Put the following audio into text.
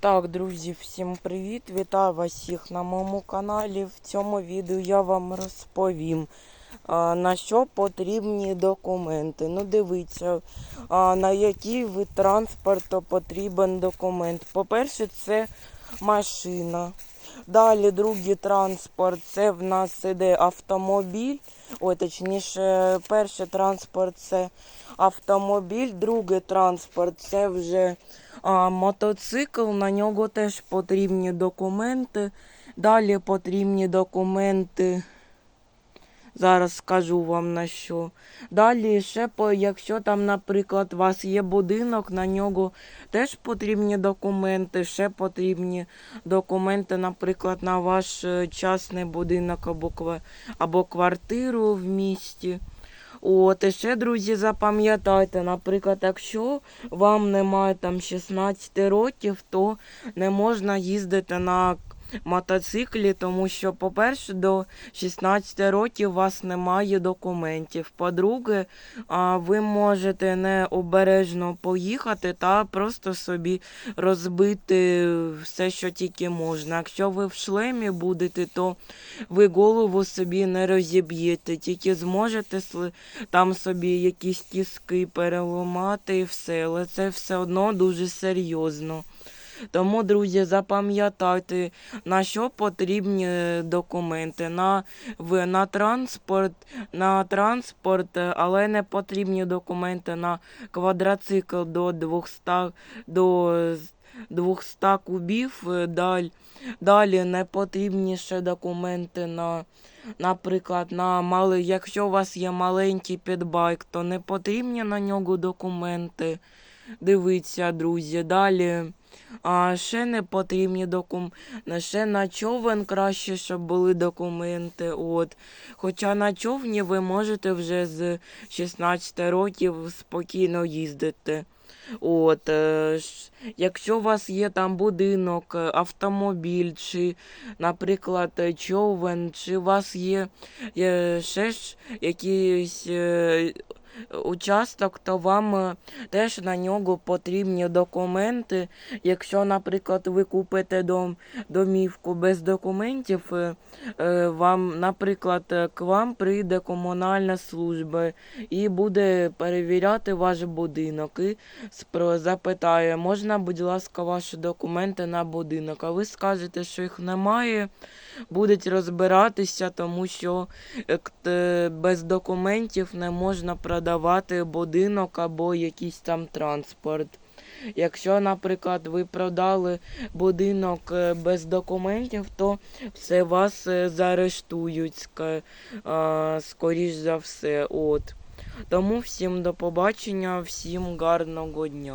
Так, друзі, всім привіт! Вітаю вас всіх на моєму каналі. В цьому відео я вам розповім, на що потрібні документи. Ну, дивіться, на який вид транспорту потрібен документ. По-перше, це машина. Далі другий транспорт це в нас іде автомобіль. Ой, точніше, перший транспорт це автомобіль, другий транспорт це вже а, мотоцикл. На нього теж потрібні документи. Далі потрібні документи. Зараз скажу вам на що. Далі ще, по, якщо там, наприклад, у вас є будинок, на нього теж потрібні документи, ще потрібні документи, наприклад, на ваш е, частний будинок або, або квартиру в місті. От, і ще, друзі, запам'ятайте, наприклад, якщо вам немає там 16 років, то не можна їздити на мотоциклі, тому що, по-перше, до 16 років у вас немає документів. По-друге, ви можете необережно поїхати та просто собі розбити все, що тільки можна. Якщо ви в шлемі будете, то ви голову собі не розіб'єте, тільки зможете там собі якісь тіски переламати і все, але це все одно дуже серйозно. Тому, друзі, запам'ятайте, на що потрібні е, документи. На, на транспорт, на транспорт, е, але не потрібні документи на квадроцикл до 200, до е, 200 кубів. е, Далі, далі не потрібні ще документи на, наприклад, на малий, якщо у вас є маленький підбайк, то не потрібні на нього документи. Дивіться, друзі. Далі. А ще не потрібні документи. Ще на човен краще, щоб були документи. От. Хоча на човні ви можете вже з 16 років спокійно їздити. От, е, якщо у вас є там будинок, автомобіль, чи, наприклад, човен, чи у вас є, ще ж якийсь е, участок, то вам е, теж на нього потрібні документи. Якщо, наприклад, ви купите дом, домівку без документів, е, е, вам, наприклад, к вам прийде комунальна служба і буде перевіряти ваш будинок і запитає, можна, будь ласка, ваші документи на будинок. А ви скажете, що їх немає, будуть розбиратися, тому що без документів не можна продавати будинок або якийсь там транспорт. Якщо, наприклад, ви продали будинок е, без документів, то все вас е, заарештують, скоріш за все. От. Тому всім до побачення, всім гарного дня.